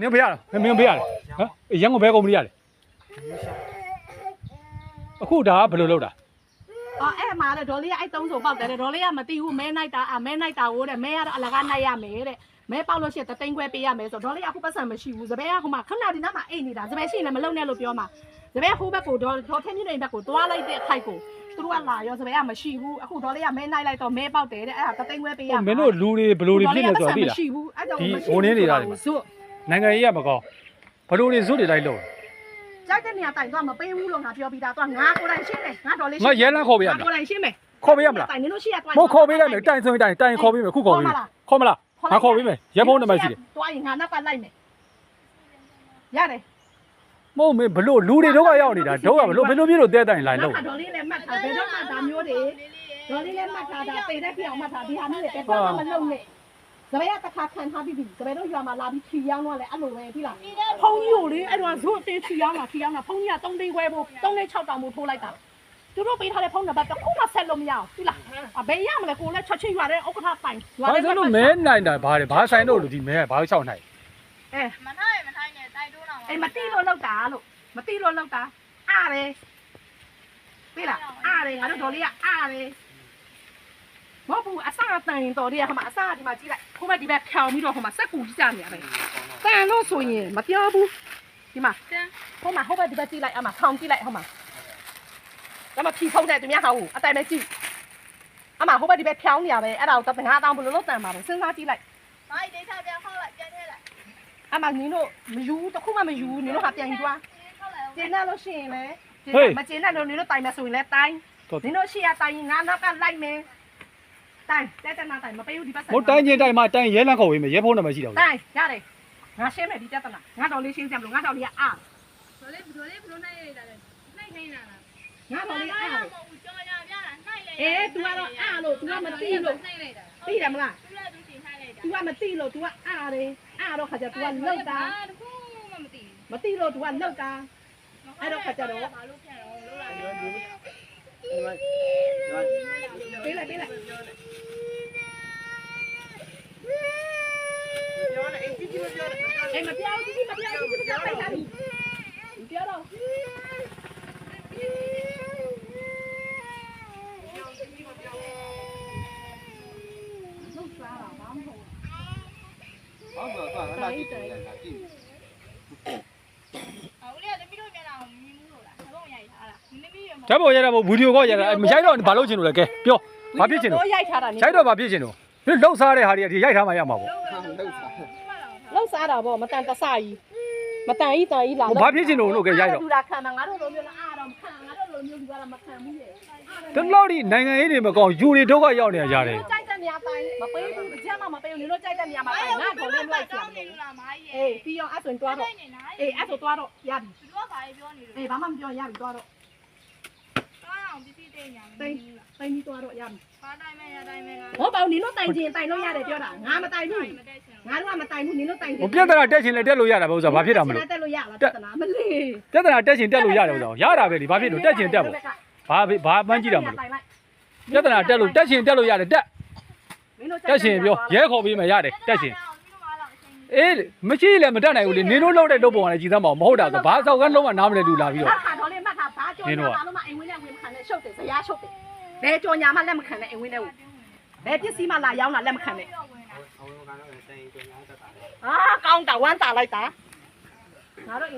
နင်းဖေးရလားမင်းဖေးရတယ်ဟမ်အေးရန်ကုန်ဘဲကုမ္ပဏီရတယ်အခုဒါကဘယ်လိုလုပ်တာအော်အဲ့မှာလေဒေါ်လေးကအဲ့သုံးစုံပေါက်တယ်တဲ့ဒေါ်လေးကမသိဘူးမဲနိုင်တာအမဲနိုင်တာဟိုတဲ့မဲကတော့အလကားနိုင်ရမယ်တဲ့မဲပေါက်လို့ရှိရင်တသိန်းခွဲပေးရမယ်ဆိုတော့ဒေါ်လေးကအခုပတ်စံမရှိဘူးစပယ်ကဟိုမှာခဏဒီနားမှာအိတ်နေတာစပယ်ရှိရင်လည်းမလုံနဲ့လို့ပြောမှာစပယ်ဟိုဘက်ကိုဒေါ်ဒေါ်ထင်းမြင့်နေဘက်ကိုတွားလိုက်တဲ့အခိုက်ကိုသူတို့ကလာရောစပယ်ကမရှိဘူးအခုဒေါ်လေးကမဲနိုင်လိုက်တော့မဲပေါက်တယ်တဲ့အဲ့ဒါတသိန်းခွဲပေးရဟိုမင်းတို့လူတွေဘယ်လိုတွေဖြစ်နေဆိုတော့သိလားမရှိဘူးအဲ့ကြောင့်ဒီမရှိဟိုနင်းနေတာတွေမှာဇွတ် နိုင်ငံရေးရမကောင်းဘယ်လိုတွေဇွတ်တွေလိုက်လို့ကြိုက်တဲ့နေရာတိုင်တော့မပေးဘူးလို့ငါပြောပြီးသားတော့ငါကိုယ်တိုင်ရှင်းမယ်ငါဒေါ်လေးငါရဲလန်းခေါ်ပေးရမငါလားကိုယ်တိုင်ရှင်းမယ်ခေါ်ပေးရမလားတိုင်နင်တို့ရှိရတွိုင်းမဟုတ်ခေါ်ပေးလိုက်မယ်တိုင်ဆိုရင်တိုင်တိုင်ခေါ်ပေးမယ်ခုခေါ်ပေးမယ်ခေါ်မလားငါခေါ်ပေးမယ်ရဲဖုန်းနံပါတ်ရှိတယ်တွိုင်းငါနောက်ကလိုက်မယ်ရတယ်မဟုတ်မင်းဘလို့လူတွေတော့ကရောက်နေတာတော့ကဘလို့ဘယ်လိုမျိုးလို့တဲတိုင်လိုက်လို့ဒေါ်လေးလည်းမှတ်ထားဘယ်တော့မှဒါမျိုးတွေဒေါ်လေးလည်းမှတ်ထားတာပေတဲ့ပြောင်မှတ်ထားဒီဟာမျိုးတွေတော့မှမလုပ်နဲ့ စပယ်ကတစ်ခါခံထားပြီးပြီစပယ်တို့ရွာမှာလာပြီးထီရောင်းတော့လေအဲ့လိုပဲပြီလားဖုန်းကြီးကိုလေအဲ့တော့ဇွတ်အတင်းထီရောင်းတာထီရောင်းတာဖုန်းကြီးက3သိန်းခွဲဖို့3သိန်း6တောင်ဖို့ထိုးလိုက်တာသူတို့ပေးထားတဲ့ဖုန်းနံပါတ်တစ်ခုမှဆက်လို့မရဘူးပြီလားအဘယ်ရမလဲကိုလည်းချက်ချင်းရွာတဲ့ဥက္ကဋ္ဌပိုင်ရွာဘာတဲ့လို့မဲနိုင်တာဘာလဲဘာဆိုင်တော့လို့ဒီမဲကဘာချောက်နိုင်အဲမထားရမထားနဲ့တိုက်တိုးတော့အေးမတိလို့လောက်တာလို့မတိလို့လောက်တာအားတယ်ပြီလားအားတယ်ငါတို့ဒေါ်လေးကအားတယ် မဟုတ်ဘူးအစအတန်ရင်တော်လေးကဟိုမှာအစဒီမှာကြည့်လိုက်ဟိုဘက်ဒီဘက်ဖြောင်ပြီးတော့ဟိုမှာစက်ကူကြီးကြနေရတယ်တန်လို့ဆိုရင်မပြောဘူးဒီမှာဟိုမှာဟိုဘက်ဒီဘက်ကြည့်လိုက်အမထောင်ကြည့်လိုက်ဟိုမှာဒါမှဖြီဖုံးတဲ့သူများဟာဟုတ်အတိုင်ပဲကြည့်အမဟိုဘက်ဒီဘက်ဖြောင်းနေရပဲအဲ့ဒါကိုတငါတောင်းဘယ်လိုလုပ်တန်မှာလဲစဉ်းစားကြည့်လိုက်ဘာဒီထားပြန်ခေါက်လိုက်ပြန်ထည့်လိုက်အမနင်တို့မယူတခုမှမယူနင်တို့ဟာပြန်ယူသွားခေါက်လိုက်ကျင်းတတ်လို့ရှိရင်လည်းဟေးမကျင်းတတ်လို့နင်တို့တိုင်မယ်ဆိုရင်လည်းတိုင်တော်နင်တို့ရှိရတိုင်ရင်ငါနောက်ကလိုက်မယ် တိုင်တက်တက်နာတိုင်မပေးဘူးဒီပတ်စံ ဟိုတိုင်းချင်းတိုင်းမှာတိုင်းရဲလန်းခေါ်ပေးမယ်ရဲဖုန်းနံပါတ်ရှိတော့ တိုင်ရတယ်ငါရှင်းမယ်ဒီတက်တက်နာငါတော်လေးရှင်းကြမလို့ငါတော်လေးကအား ဘလေးဘလေးဘလို့နိုင်ရတာလဲနိုင်နေတာလား ငါတော်လေးအား မဟုတ်ကြော်ရပြတာနိုင်လေ အေး तू ကတော့အားလို့ तू ကမသိလို့ နိုင်လိုက်တာ သိတယ်မလား သူလည်းသူရှင်နိုင်လိုက်တာ तू ကမသိလို့ तू ကအားတယ်အားတော့ခါကျ तू ကလောက်တာ တခုမှမသိ မသိလို့ तू ကလောက်တာ ဘာလို့ပြန်တော့လောက်လာတယ် ပေးလိုက်ပေးလိုက် အေးမပြောဘူးကြီးမပြောဘူးကြီးမပြောလိုက်တာမပြောတော့လောက်စားတာဘာမှမဟုတ်ဟုတ်ပါတော့အဲ့ဒါကြည့်တယ်ဒါကြည့်ဟိုလေတမီးတို့ပြန်လာအောင်မြင်မှုလို့လားတော့ရိုက်ထားတာနင်းမီးရမဓာတ်ပုံရတာမဟုတ်ဗီဒီယိုကောရတာမရိုက်တော့ဘာလုပ်ချင်လို့လဲကဲပြောဘာဖြစ်ချင်လို့တော့ရိုက်ထားတာနေရိုက်တော့ဘာဖြစ်ချင်လို့ဒီလှုပ်စားတဲ့ဟာတွေကဒီရိုက်ထားမှရမှာပေါ့လှုပ်စား လောက်စားတာပေါ့မတန်တဆကြီးမတန်ကြီးတန်ကြီးလာဘာဖြစ်ချင်လို့လို့ကဲရိုက်တော့လူလာခံမှာငါတို့လိုမျိုးလားအားတော့မခံငါတို့လိုမျိုးလူကတော့မခံဘူးလေတလောက်ဒီနိုင်ငံရေးတွေမကောင်းယူတွေဒုက္ခရောက်နေကြတယ်ကြိုက်တဲ့နေရာတိုင်းမပေးဘူးအချက်မှမပေးဘူးနင်တို့ကြိုက်တဲ့နေရာမှာတိုင်းငါတော်လေးလိုက်ကြတော့မနေလို့လားမားကြီးအေးပြီးအောင်အဲ့ဆိုရင်တွားတော့နေနာအေးအဲ့ဆိုတွားတော့ရပြီသူတို့ကဘာပြောနေလဲအေးဘာမှမပြောရပြီတွားတော့သွား အောင်ပစ္စည်းတင်ညာမတိုင်းင်းလားတိုင်းပြီးတွားတော့ရပြီဘာတိုင်းမဲ့ရတိုင်းမဲ့ကဟောပေါ့နင်တို့တိုင်ချင်တိုင်လို့ရတယ်ပြောတာငါမတိုင်ဘူးမတက်ချင်ငါတို့ကမတိုင်ဘူးနင်တို့တိုင်ချင်ဟိုပြဿနာတက်ချင်လဲတက်လို့ရတာပဲဥစ္စာဘာဖြစ်တာမလို့တက်လို့ရလားပြဿနာမလေးပြဿနာတက်ချင်တက်လို့ရတယ်ဥစ္စာရတာပဲဒီဘာဖြစ်လို့တက်ချင်တက်ပေါ့ဘာဘာမှန်းကြည့်တာမလို့ပြဿနာတက်လို့တက်ချင်တက်လို့ရတယ်တက်တက်ချင်ပြောရဲခေါ်ပေးမယ်ရတယ်တက်ချင်အေးမရှိလဲမတက်နိုင်ဘူးလေနင်တို့လောက်တဲ့လုပ်ပုံကလည်းကြည်သမ်းမအောင်မဟုတ်တာဆိုဘာဆောက်ကန်းလုံးဝနားမလဲလူလာပြီးတော့တော့ခါတော့လေးမှတ်ထားဘာကြောညာမှလို့မအိမ်ဝင်းနဲ့ဝင်မခံနဲ့ ရှုပ်တယ်ဇရားရှုပ်တယ်ဘယ်ကြောညာမှလက်မခံနဲ့အိမ်ဝင်းနဲ့ဝင်ဘယ်ပစ္စည်းမှလာရောက်လာလက်မခံနဲ့အဝင်ကတော့တိုင်တိုင်လာတတ်တာအာကောင်းတာဝမ်းတာလိုက်တာငါတို့